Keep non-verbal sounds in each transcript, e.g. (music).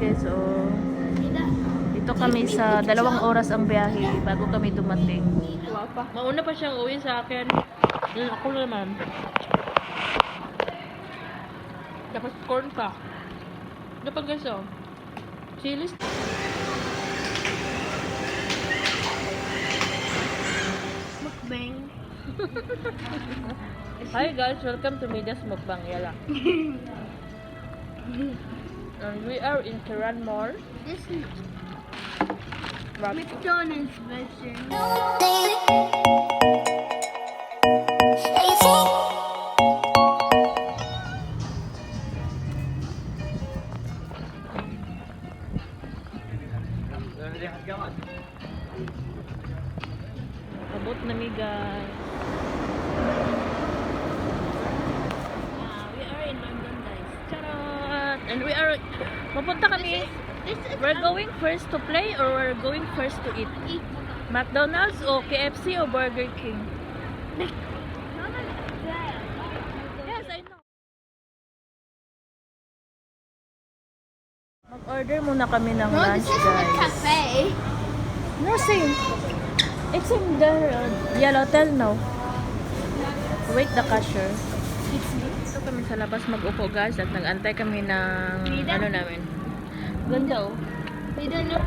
guys, so dito kami sa dalawang oras ang biyahe bago kami dumating. pa. Mauna pa siyang uwi sa akin. Yun ako naman. Tapos corn pa. Ano pa guys oh? Chilis. Mukbang. (laughs) Hi guys, welcome to Media's Mukbang. Yala. (laughs) And we are in Tehran Mall. This is. McDonald's version. Abot na mi guys. And we are, mapunta kami. This is We're going first to play or we're going first to eat? eat. McDonald's o KFC o Burger King? Yes, I know. Mag-order muna kami ng No, lunch, this is a guys. cafe. No, same. It's in the uh, yellow hotel now. Wait the cashier. Dito kami sa labas mag-upo guys at nag-antay kami ng Frida? ano namin. Ganda oh. We don't look.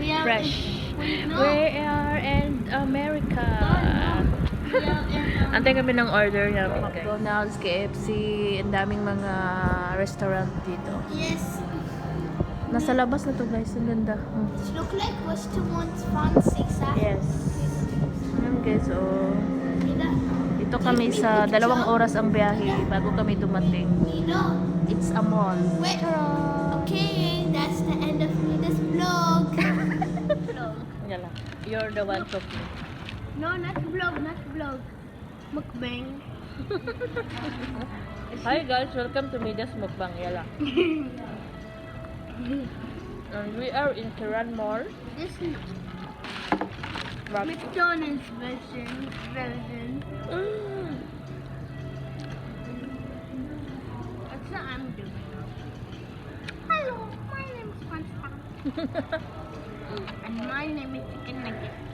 We are Fresh. In, we. We are in America. Are in. Antay kami ng order namin guys. McDonald's, KFC, ang daming mga restaurant dito. Yes. Nasa labas na to guys, ang ganda. Hmm. It look like restaurants fancy, sir. Yes. Ayan guys, oh. Frida, Dito kami sa dalawang oras ang biyahe bago kami dumating. It's a mall. Wait. Okay, that's the end of this vlog. (laughs) vlog. Yan lang. You're the one talking. No, not vlog, not vlog. Mukbang. (laughs) Hi guys, welcome to Media's Mukbang. Yala. (laughs) And we are in Kiran Mall. This McDonald's version. Version. Mm. That's what I'm doing. Hello, my name is Pasta. and my name is Chicken Nugget.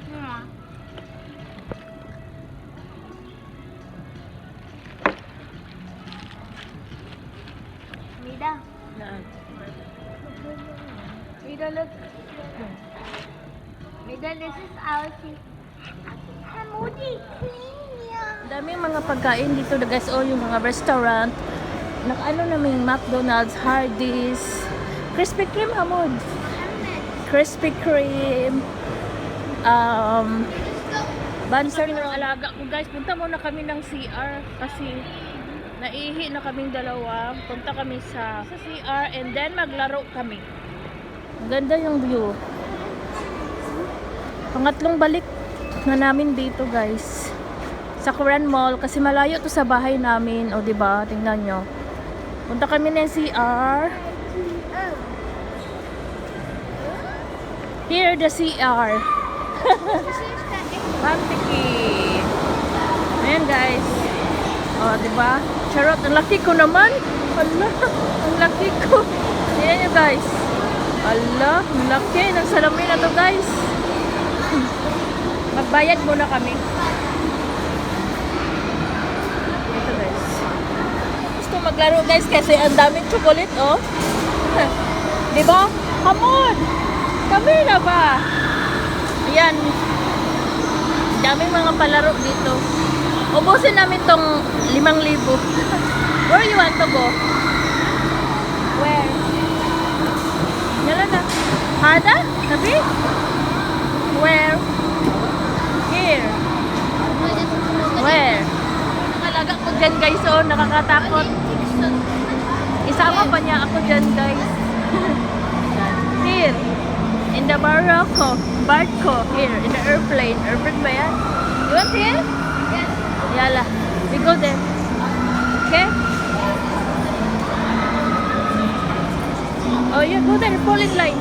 Daming mga pagkain dito guys. Oh, yung mga restaurant. Nakaano namin McDonald's, Hardee's, Krispy Kreme Hamod. Krispy Kreme. Um, Banser ng alaga ko guys. Punta muna kami ng CR kasi naihi na kaming dalawa. Punta kami sa, sa CR and then maglaro kami. Ganda yung view. Pangatlong balik na namin dito guys. Sa Korean Mall kasi malayo to sa bahay namin. O ba? Tingnan nyo. Punta kami ng CR. Here the CR. Pantiki. (laughs) Ayan guys. O, ba? Charot, ang laki ko naman. Ala, ang laki ko. Ayan guys. Ala, ang laki ng salamin na to guys. Magbayad muna kami. Ito guys. Gusto maglaro guys kasi ang daming chocolate oh. (laughs) 'Di ba? Come on. Kami na ba? Ayan. Daming mga palaro dito. Ubusin namin tong 5,000. (laughs) Where you want to go? Where? Nala na. Hada? Sabi? Where? Here. Where? Nakalaga ko dyan guys, oh, nakakatakot. Isama pa niya ako dyan guys. (laughs) here. In the Barco. Barco. Here. In the airplane. Airplane ba yan? You want here? Yes. Yala. We go there. Okay? Oh, you go there. In line.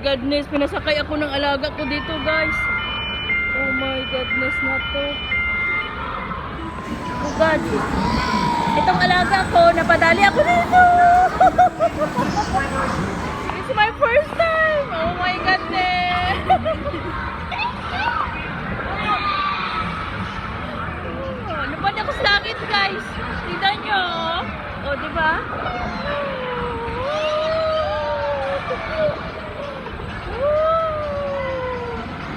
Goodness, pinasakay ako ng alaga ko dito, guys. Oh my goodness na to. Oh God. Itong alaga ko, napadali ako dito. (laughs) It's my first time. Oh my goodness. (laughs) Oh, Lupad ako sa langit, guys. Tignan nyo. O, di ba?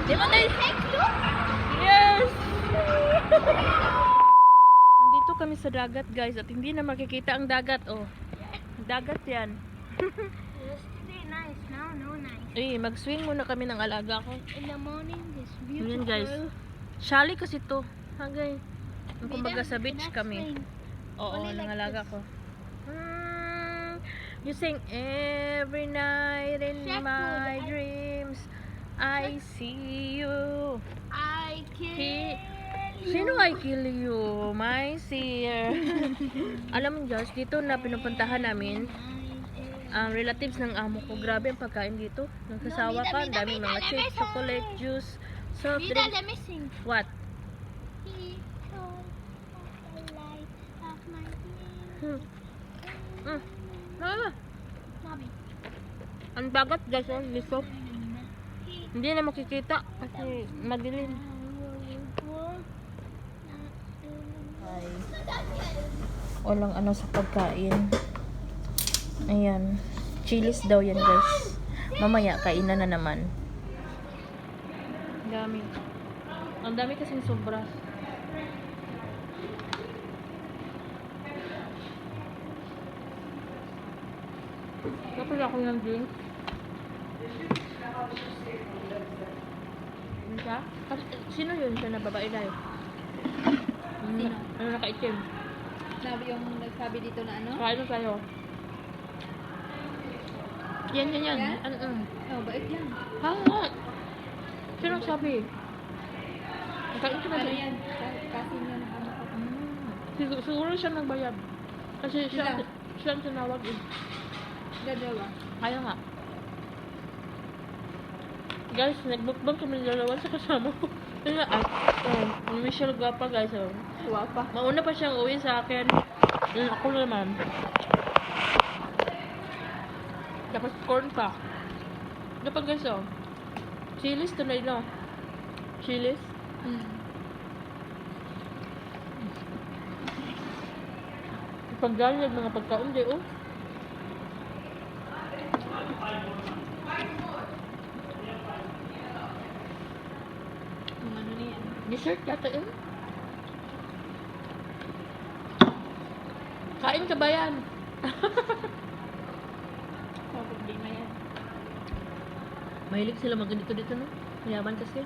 Di ba, guys? Yes! Nandito kami sa dagat, guys. At hindi na makikita ang dagat, oh. Dagat yan. Yesterday nice, now no nice. Eh, mag-swing muna kami ng alaga ko. In the morning, this beautiful. Yan, guys. Shali kasi to. Hangay. Ang kumbaga sa beach kami. Oo, Only like nangalaga this. ko. Mm, you sing every night in food, my I- dreams. I see you. I you. Sino I kill you? My seer. Alam mo guys, dito na pinupuntahan namin ang relatives ng amo ko. Grabe ang pagkain dito. Nagsasawa ka. Ang daming mga chips, chocolate, juice, soft drinks. What? Hmm. dreams. Mm. Ah, Mommy. ang dagat guys, oh. He Hindi na makikita kasi madilim. Ay. Walang ano sa pagkain. Ayan. Chilis daw yan guys. Mamaya kainan na naman. Dami. Ang dami kasing sobra. Kapag ako ng drink. Sino yun siya na babae tayo? Sino? Ano nakaitim? Sabi yung nagsabi dito na ano? Kain na tayo. Yan, yan, yan. Yan? Ano, ano? Oh, bait yan. Ha, ha. Sino sabi? Kain ka na Ano yan? Ka- Kasi niya ng ano. Mm. Siguro, siguro siya nagbayad. Kasi siya, Sila? siya ang tinawag eh. Dalawa. Kaya nga. Guys, nagbukbang kami ng dalawa sa kasama ko. Kaya, ah, oh, Michelle Guapa guys, oh. Guwapa. Mauna pa siyang uwi sa akin. Mm, ako naman. Tapos corn pa. Dapat guys, oh. Chilis to na. Chilis. Hmm. Paggalag mga pagkaon, di oh. Yung ano niya. Dessert yata yun. Kain ka ba yan? (laughs) Oh, problema yan. Mahilig sila mag dito dito, no? Mayaman kasi.